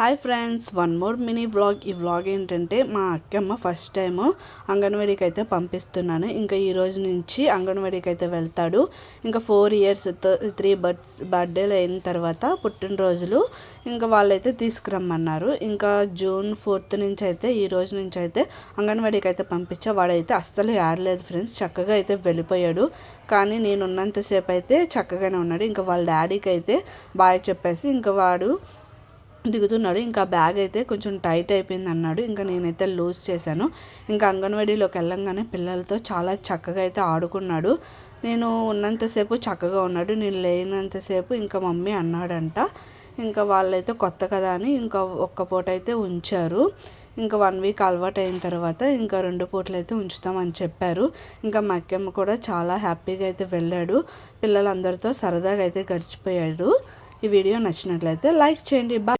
Hi friends one more mini vlog ఈ vlog ఏంటంటే మా అక్కమ్మ ఫస్ట్ టైము అంగన్వాడీకి అయితే పంపిస్తున్నాను. ఇంకా ఈ రోజు నుంచి అంగన్వాడీకి అయితే వెళ్తాడు. ఇంకా ఫోర్ ఇయర్స్ త్రీ బర్త్స్ బర్త్డేలు అయిన తర్వాత పుట్టినరోజులు ఇంకా వాళ్ళైతే తీసుకురమ్మన్నారు. ఇంకా జూన్ ఫోర్త్ నుంచి అయితే ఈ రోజు నుంచి అయితే అంగన్వాడీకి అయితే పంపించా. వాడైతే అస్సలు ఆడలేదు ఫ్రెండ్స్ చక్కగా అయితే వెళ్ళిపోయాడు. కానీ నేను ఉన్నంతసేపు అయితే చక్కగానే ఉన్నాడు. ఇంకా వాళ్ళ డాడీకి అయితే బాయ్ చెప్పేసి ఇంకా వాడు దిగుతున్నాడు. ఇంకా బ్యాగ్ అయితే కొంచెం టైట్ అయిపోయింది అన్నాడు. ఇంకా నేనైతే లూజ్ చేశాను. ఇంకా అంగన్వాడీలోకి వెళ్ళంగానే పిల్లలతో చాలా చక్కగా అయితే ఆడుకున్నాడు. నేను ఉన్నంతసేపు చక్కగా ఉన్నాడు. నేను లేనంతసేపు ఇంకా మమ్మీ అన్నాడంట. ఇంకా వాళ్ళైతే కొత్త కదా అని ఇంకా ఒక్క పూట అయితే ఉంచారు. ఇంకా వన్ వీక్ అలవాటు అయిన తర్వాత ఇంకా రెండు పూటలు అయితే ఉంచుతామని చెప్పారు. ఇంకా మక్కెమ్మ కూడా చాలా హ్యాపీగా అయితే వెళ్ళాడు. పిల్లలందరితో సరదాగా అయితే గడిచిపోయాడు. ఈ వీడియో నచ్చినట్లయితే లైక్ చేయండి. బాయ్